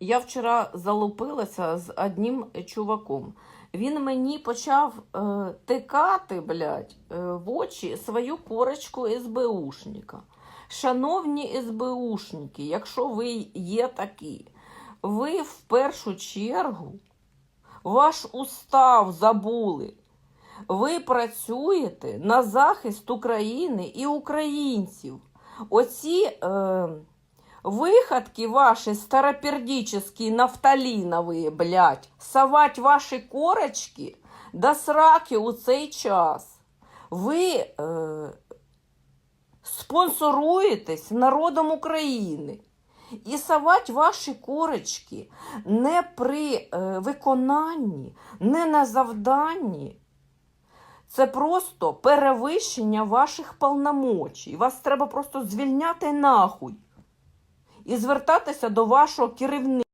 Я вчора залупилася з одним чуваком. Він мені почав е, тикати, блядь, е, в очі свою корочку СБУшника. Шановні СБУшники, якщо ви є такі, ви в першу чергу ваш устав забули. Ви працюєте на захист України і українців. Оці е, виходки ваші старопердические, нафталінові, блядь, совать ваші корочки до сраки у цей час. Ви е, спонсоруєтесь народом України. І совать ваші корочки не при е, виконанні, не на завданні. Це просто перевищення ваших повномочій. Вас треба просто звільняти нахуй і звертатися до вашого керівника.